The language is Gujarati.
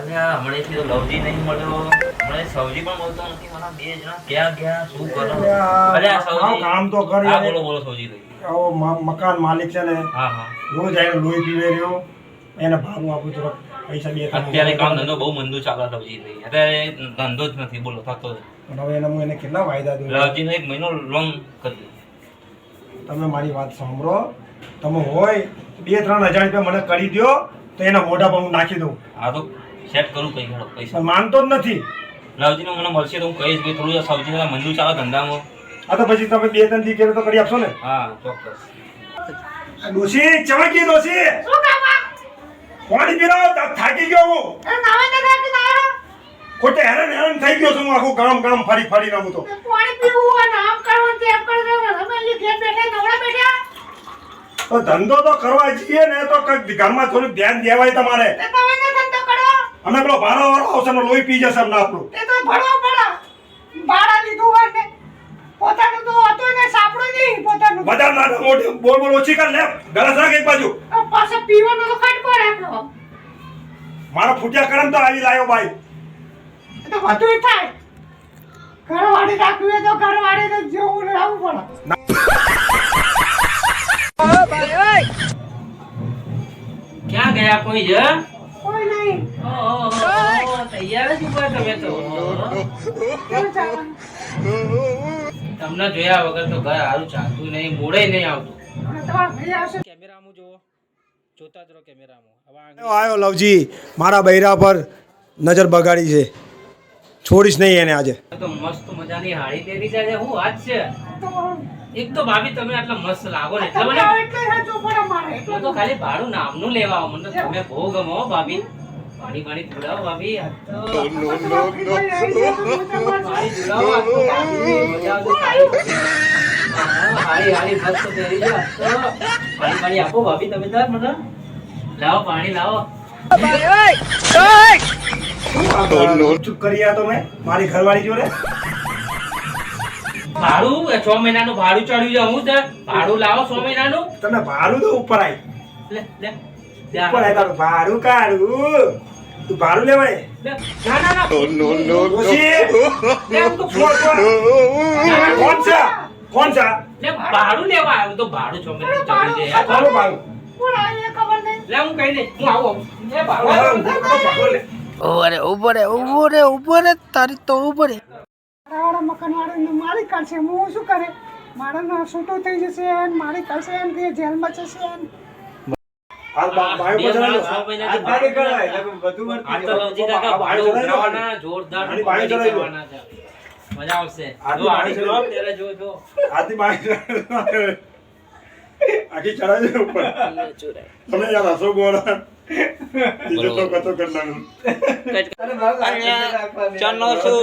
અલ્યા હમણાંથી તો લવજી નહીં મળ્યો. હમણાં સવજી પણ મળતો નથી. મને બે જણા ક્યાં ગયા શું કરો? અરે સવજી. કામ તો કર હા બોલો બોલો સવજી આવો મકાન માલિક છે ને હા હા. રોજ આવીને લોહી પીવે રહ્યો. એને ભાડું આપું થોડો પૈસા બે અત્યારે કામ ધંધો બહુ મંદુ ચાલે સવજી નહીં અત્યારે ધંધો જ નથી બોલો થતો પણ હવે એને હું એને કેટલા વાયદા દઉં? લવજીનો એક મહિનો લોંગ કરી તમે મારી વાત સાંભળો. તમે હોય બે ત્રણ હજાર રૂપિયા મને કરી દ્યો તો એના મોઢા પર હું નાખી દઉં. આ તો સેટ કરું કઈ ઘણો પૈસા. માનતો જ નથી. લવજીનો મને મળશે તો હું કહીશ ભાઈ થોડું સવજી મંદુ ચાલે ધંધામાં. આ તો પછી તમે બે ત્રણ દી તો કરી આપશો ને? હા ચોક્કસ. ડોશી ચમકી ડોશી? શું કામ પાણી પીરાવો થાકી ગયો હું. એ નાવા ને ખોટે હેરાન હેરાન થઈ ગયો છું હું આખું ગામ ગામ ફરી ફરી હું તો. પાણી પીવું હોય આમ કરવાનું તેમ કરવાનું. અમે અહીં ઘેર બેઠા નવરા બેઠા. તો ધંધો તો કરવા જઈએ ને તો કંઈક ઘરમાં થોડુંક ધ્યાન દેવાય તમારે. તમે ધંધો અમે પેલો ભાડો વાળો આવશે ને લોહી પી જશે અમને આપણું તે તો ભાડો પડે. ભાડા લીધું હોય ને. પોતાનું તો હતું ને સાંભળું નહીં પોતાનું. બધા ના મોટી બોલ બોલ ઓછી કર લે ગરસ રાખ એક બાજુ પાછો પીવાનો તો ખટકો રાખો. મારો ફૂટ્યા કરમ તો આવી લાયો ભાઈ એ તો વધુ થાય. ઘરવાળી રાખવી હોય તો ઘરવાળીને જેવું રહેવું પડે. ક્યાં ગયા કોઈ જ કોઈ નહીં. ઓહો, તૈયાર જ ઊભા તમે તો. તમને જોયા વગર તો ઘર સારું ચાલતું નહીં મોડે નહીં આવતું. કેમેરામાં જુઓ. જોતા જ રહો કેમેરામાં. આયો લવજી મારા બૈરા પર નજર બગાડી છે. છોડીશ નહીં એને આજે. તો મસ્ત મજાની હાડી પહેરી જાય હું વાત છે? એક તો ભાભી તમે આટલા મસ્ત લાગો ને. એટલે મને. તો ખાલી ભાડું નામનું લેવા આવો મને તમે બહુ ગમો ભાભી. પાણી પાણી પીવડાવો ભાભી. હારી હારી મસ્ત પહેરી પાણી પાણી આપો ભાભી તમે તાર મને લાવો પાણી લાવો. ચૂપ કરી આ તો મેં મારી ઘરવાળી જોડે. ભાડું? છ મહિનાનું ભાડું ચડ્યું છે હું છે? ભાડું લાવો છ મહિનાનું? તને ભાડું તો ઉપર આવી લે લે. ઉપર આવી તારું ભાડું કાઢું. તું ભાડું લેવાય. ના ના ના. ડોશી, લે હું તો કોણ કોણ? કોણ છે? કોણ છે? લે ભાડું લેવા આવ્યો તો ભાડું છ મહિનાનું ચડ્યું છે યાર. ભાડું ભાડું. કોણ આવે એ ખબર નહીં. લે હું કહી દે હું આવું આવું. લે ભાડું ભાડું, આવું. ભાડું લે. ઉભરે ઉભરે ઉભરે ઉભરે તારી તો ઉભરે. મકાન મકાનવાળાને મારી કાઢશે હું શું કરે? મારો છૂટો થઈ જશે મારી કાઢશે એમ તે જેલમાં જશે ને? મજા આવશે. આખી ચડાવી ઉપર. તમે યાર હસો બોલા. બીજો તો કતો કરનારું. ચનો શું